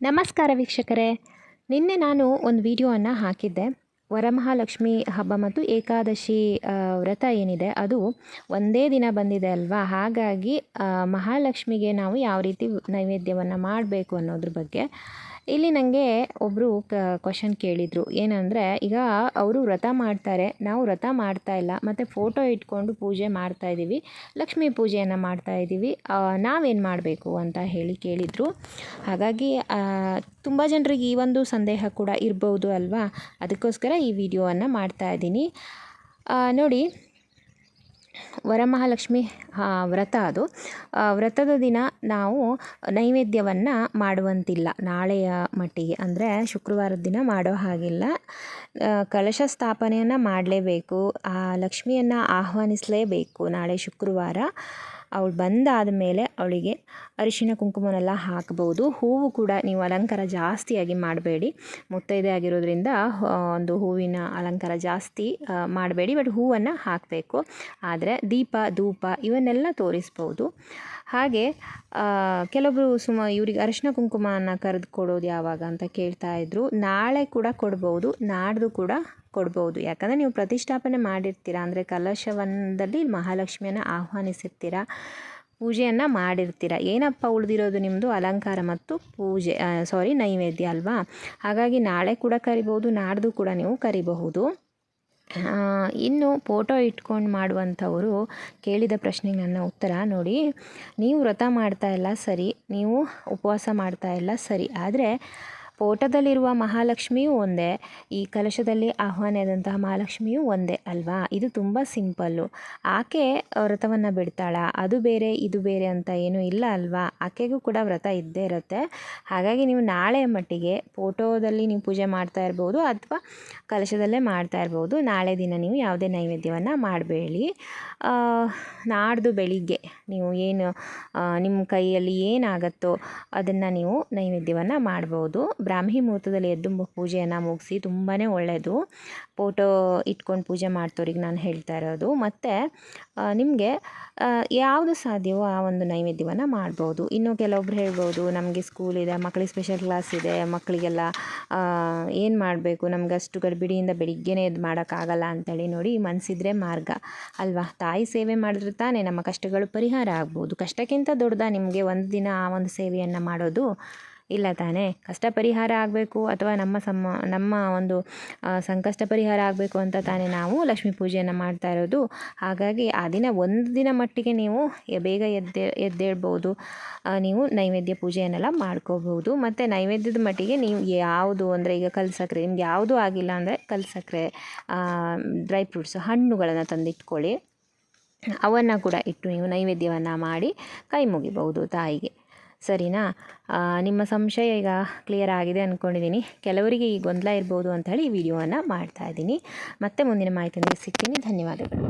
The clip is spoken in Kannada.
ನಮಸ್ಕಾರ ವೀಕ್ಷಕರೇ. ನಿನ್ನೆ ನಾನು ಒಂದು ವಿಡಿಯೋವನ್ನು ಹಾಕಿದ್ದೆ. ವರಮಹಾಲಕ್ಷ್ಮಿ ಹಬ್ಬ ಮತ್ತು ಏಕಾದಶಿ ವ್ರತ ಏನಿದೆ, ಅದು ಒಂದೇ ದಿನ ಬಂದಿದೆ ಅಲ್ವಾ? ಹಾಗಾಗಿ ಮಹಾಲಕ್ಷ್ಮಿಗೆ ನಾವು ಯಾವ ರೀತಿ ನೈವೇದ್ಯವನ್ನು ಮಾಡಬೇಕು ಅನ್ನೋದ್ರ ಬಗ್ಗೆ ಇಲ್ಲಿ ನನಗೆ ಒಬ್ಬರು ಕ್ವಶನ್ ಕೇಳಿದರು. ಏನಂದರೆ, ಈಗ ಅವರು ವ್ರತ ಮಾಡ್ತಾರೆ. ನಾವು ವ್ರತ ಮಾಡ್ತಾ ಇಲ್ಲ. ಮತ್ತು ಫೋಟೋ ಇಟ್ಕೊಂಡು ಪೂಜೆ ಮಾಡ್ತಾ ಇದ್ದೀವಿ. ಲಕ್ಷ್ಮೀ ಪೂಜೆಯನ್ನು ಮಾಡ್ತಾ ಇದ್ದೀವಿ. ನಾವೇನು ಮಾಡಬೇಕು ಅಂತ ಹೇಳಿ ಕೇಳಿದರು. ಹಾಗಾಗಿ ತುಂಬ ಜನರಿಗೆ ಈ ಒಂದು ಸಂದೇಹ ಕೂಡ ಇರ್ಬೋದು ಅಲ್ವಾ? ಅದಕ್ಕೋಸ್ಕರ ಈ ವಿಡಿಯೋವನ್ನು ಮಾಡ್ತಾ ಇದ್ದೀನಿ. ನೋಡಿ ವರಮಹಾಲಕ್ಷ್ಮಿ ವ್ರತ ಅದು. ವ್ರತದ ದಿನ ನಾವು ನೈವೇದ್ಯವನ್ನು ಮಾಡುವಂತಿಲ್ಲ. ನಾಳೆಯ ಮಟ್ಟಿಗೆ. ಅಂದರೆ ಶುಕ್ರವಾರದ ದಿನ ಮಾಡೋ ಹಾಗಿಲ್ಲ. ಕಲಶ ಸ್ಥಾಪನೆಯನ್ನು ಮಾಡಲೇಬೇಕು. ಆ, ಲಕ್ಷ್ಮಿಯನ್ನು ಆಹ್ವಾನಿಸಲೇಬೇಕು ನಾಳೆ ಶುಕ್ರವಾರ. ಅವಳು ಬಂದಾದ ಮೇಲೆ ಅವಳಿಗೆ ಅರಿಶಿನ ಕುಂಕುಮನೆಲ್ಲ ಹಾಕಬಹುದು. ಹೂವು ಕೂಡ ನೀವು ಅಲಂಕಾರ ಜಾಸ್ತಿಯಾಗಿ ಮಾಡಬೇಡಿ. ಮುತ್ತೈದೆ ಆಗಿರೋದ್ರಿಂದ ಒಂದು ಹೂವಿನ ಅಲಂಕಾರ ಜಾಸ್ತಿ ಮಾಡಬೇಡಿ. ಬಟ್ ಹೂವನ್ನು ಹಾಕಬೇಕು. ಆದರೆ ದೀಪ, ಧೂಪ, ಇವನ್ನೆಲ್ಲ ತೋರಿಸ್ಬೋದು. ಹಾಗೆ ಕೆಲವರು ಸುಮ ಇವ್ರಿಗೆ ಅರಿಶಿನ ಕುಂಕುಮನ ಕರೆದು ಕೊಡೋದು ಯಾವಾಗ ಅಂತ ಕೇಳ್ತಾ ಇದ್ರು, ನಾಳೆ ಕೂಡ ಕೊಡ್ಬೋದು, ನಾಡ್ದು ಕೂಡ ಕೊಡ್ಬೋದು. ಯಾಕಂದರೆ ನೀವು ಪ್ರತಿಷ್ಠಾಪನೆ ಮಾಡಿರ್ತೀರ, ಅಂದರೆ ಕಲಶವನದಲ್ಲಿ ಮಹಾಲಕ್ಷ್ಮಿಯನ್ನು ಆಹ್ವಾನಿಸಿರ್ತೀರ, ಪೂಜೆಯನ್ನು ಮಾಡಿರ್ತೀರ. ಏನಪ್ಪ ಉಳಿದಿರೋದು ನಿಮ್ಮದು ಅಲಂಕಾರ ಮತ್ತು ಪೂಜೆ ಸಾರಿ ನೈವೇದ್ಯ ಅಲ್ವಾ? ಹಾಗಾಗಿ ನಾಳೆ ಕೂಡ ಕರಿಬೋದು, ನಾಡ್ದು ಕೂಡ ನೀವು ಕರಿಬಹುದು. ಇನ್ನು ಫೋಟೋ ಇಟ್ಕೊಂಡು ಮಾಡುವಂಥವರು ಕೇಳಿದ ಪ್ರಶ್ನೆಗೆ ನನ್ನ ಉತ್ತರ ನೋಡಿ. ನೀವು ವ್ರತ ಮಾಡ್ತಾ ಇಲ್ಲ ಸರಿ, ನೀವು ಉಪವಾಸ ಮಾಡ್ತಾ ಇಲ್ಲ ಸರಿ. ಆದರೆ ಫೋಟೋದಲ್ಲಿರುವ ಮಹಾಲಕ್ಷ್ಮಿಯೂ ಒಂದೇ, ಈ ಕಲಶದಲ್ಲಿ ಆಹ್ವಾನದಂತಹ ಮಹಾಲಕ್ಷ್ಮಿಯೂ ಒಂದೇ ಅಲ್ವಾ? ಇದು ತುಂಬ ಸಿಂಪಲ್ಲು. ಆಕೆ ವ್ರತವನ್ನು ಬಿಡ್ತಾಳ. ಅದು ಬೇರೆ, ಇದು ಬೇರೆ ಅಂತ ಏನೂ ಇಲ್ಲ ಅಲ್ವಾ? ಆಕೆಗೂ ಕೂಡ ವ್ರತ ಇದ್ದೇ ಇರುತ್ತೆ. ಹಾಗಾಗಿ ನೀವು ನಾಳೆ ಮಟ್ಟಿಗೆ ಫೋಟೋದಲ್ಲಿ ನೀವು ಪೂಜೆ ಮಾಡ್ತಾ ಇರ್ಬೋದು ಅಥವಾ ಕಲಶದಲ್ಲೇ ಮಾಡ್ತಾ ಇರ್ಬೋದು. ನಾಳೆ ದಿನ ನೀವು ಯಾವುದೇ ನೈವೇದ್ಯವನ್ನು ಮಾಡಬೇಡಿ. ನಾಡ್ದು ಬೆಳಿಗ್ಗೆ ನೀವು ಏನು ನಿಮ್ಮ ಕೈಯಲ್ಲಿ ಏನಾಗುತ್ತೋ ಅದನ್ನು ನೀವು ನೈವೇದ್ಯವನ್ನು ಮಾಡ್ಬೋದು. ಬ್ರಾಹ್ಮಿ ಮುಹೂರ್ತದಲ್ಲಿ ಎದ್ದು ಪೂಜೆಯನ್ನು ಮುಗಿಸಿ ತುಂಬಾ ಒಳ್ಳೆಯದು ಫೋಟೋ ಇಟ್ಕೊಂಡು ಪೂಜೆ ಮಾಡ್ತೋರಿಗೆ ನಾನು ಹೇಳ್ತಾ ಇರೋದು. ಮತ್ತು ನಿಮಗೆ ಯಾವುದು ಸಾಧ್ಯವೋ ಆ ಒಂದು ನೈವೇದ್ಯವನ್ನು ಮಾಡ್ಬೋದು. ಇನ್ನು ಕೆಲವೊಬ್ರು ಹೇಳ್ಬೋದು, ನಮಗೆ ಸ್ಕೂಲ್ ಇದೆ ಮಕ್ಕಳಿಗೆ ಸ್ಪೆಷಲ್ ಕ್ಲಾಸ್ ಇದೆ ಮಕ್ಕಳಿಗೆಲ್ಲ ಏನು ಮಾಡಬೇಕು? ನಮ್ಗೆ ಅಷ್ಟು ಗಡಿಬಿಡಿಯಿಂದ ಬೆಳಿಗ್ಗೆನೇ ಇದು ಮಾಡೋಕ್ಕಾಗಲ್ಲ ಅಂತೇಳಿ ನೋಡಿ ಮನಸ್ಸಿದ್ರೆ ಮಾರ್ಗ ಅಲ್ವಾ? ತಾಯಿ ಸೇವೆ ಮಾಡಿದ್ರೆ ತಾನೇ ನಮ್ಮ ಕಷ್ಟಗಳು ಪರಿಹಾರ ಆಗ್ಬೋದು. ಕಷ್ಟಕ್ಕಿಂತ ದೊಡ್ಡದ ನಿಮಗೆ ಒಂದು ದಿನ ಆ ಒಂದು ಸೇವೆಯನ್ನು ಮಾಡೋದು? ಇಲ್ಲ ತಾನೇ? ಕಷ್ಟ ಪರಿಹಾರ ಆಗಬೇಕು ಅಥವಾ ನಮ್ಮ ಸಮ, ನಮ್ಮ ಒಂದು ಸಂಕಷ್ಟ ಪರಿಹಾರ ಆಗಬೇಕು ಅಂತ ತಾನೇ ನಾವು ಲಕ್ಷ್ಮೀ ಪೂಜೆಯನ್ನು ಮಾಡ್ತಾ ಇರೋದು. ಹಾಗಾಗಿ ಆ ದಿನ ಒಂದು ದಿನ ಮಟ್ಟಿಗೆ ನೀವು ಬೇಗ ಎದ್ದೆ, ಎದ್ದೇಳ್ಬೋದು. ನೀವು ನೈವೇದ್ಯ ಪೂಜೆಯನ್ನೆಲ್ಲ ಮಾಡ್ಕೋಬಹುದು. ಮತ್ತು ನೈವೇದ್ಯದ ಮಟ್ಟಿಗೆ ನೀವು ಯಾವುದು ಅಂದರೆ ಈಗ ಕಲ್ ಸಕ್ಕರೆ ನಿಮ್ಗೆ ಯಾವುದೂ ಆಗಿಲ್ಲ ಅಂದರೆ ಕಲ್ ಡ್ರೈ ಫ್ರೂಟ್ಸ್, ಹಣ್ಣುಗಳನ್ನು ತಂದಿಟ್ಕೊಳ್ಳಿ. ಅವನ್ನು ಕೂಡ ಇಟ್ಟು ನೀವು ನೈವೇದ್ಯವನ್ನು ಮಾಡಿ ಕೈ ಮುಗಿಬಹುದು ತಾಯಿಗೆ. ಸರಿನಾ? ನಿಮ್ಮ ಸಂಶಯ ಈಗ ಕ್ಲಿಯರ್ ಆಗಿದೆ ಅಂದ್ಕೊಂಡಿದ್ದೀನಿ ಕೆಲವರಿಗೆ ಈ ಗೊಂದಲ ಇರ್ಬೋದು ಅಂತ ಹೇಳಿ ಈ ವಿಡಿಯೋವನ್ನು ಮಾಡ್ತಾ ಇದ್ದೀನಿ. ಮತ್ತೆ ಮುಂದಿನ ಮಾಹಿತಿಯೊಂದಿಗೆ ಸಿಗ್ತೀನಿ. ಧನ್ಯವಾದಗಳು.